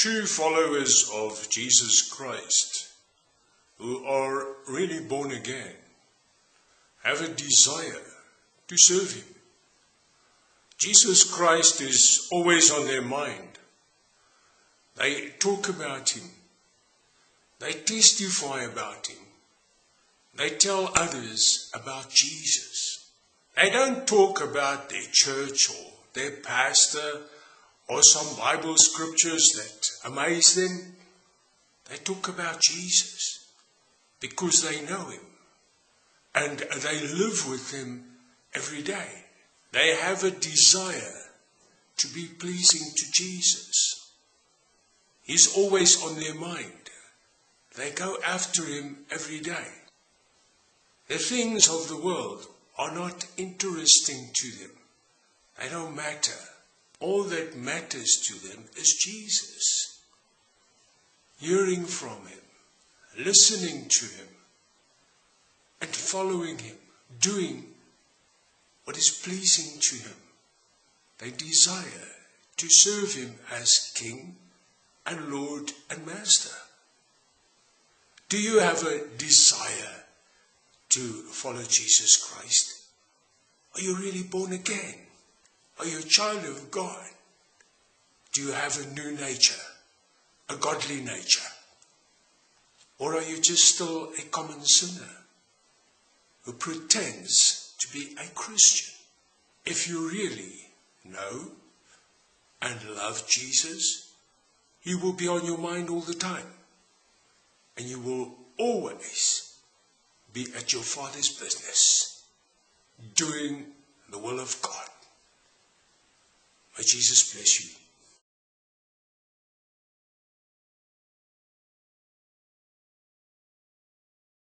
True followers of Jesus Christ, who are really born again, have a desire to serve Him. Jesus Christ is always on their mind. They talk about Him. They testify about Him. They tell others about Jesus. They don't talk about their church or their pastor or some Bible scriptures that amaze them. They talk about Jesus because they know Him and they live with Him every day. They have a desire to be pleasing to Jesus. He's always on their mind. They go after Him every day. The things of the world are not interesting to them. They don't matter. All that matters to them is Jesus. Hearing from Him, listening to Him, and following Him, doing what is pleasing to Him. They desire to serve Him as King and Lord and Master. Do you have a desire to follow Jesus Christ? Are you really born again? Are you a child of God? Do you have a new nature, a godly nature? Or are you just still a common sinner who pretends to be a Christian? If you really know and love Jesus, he will be on your mind all the time. And you will always be at your Father's business, doing the will of God. May Jesus bless you.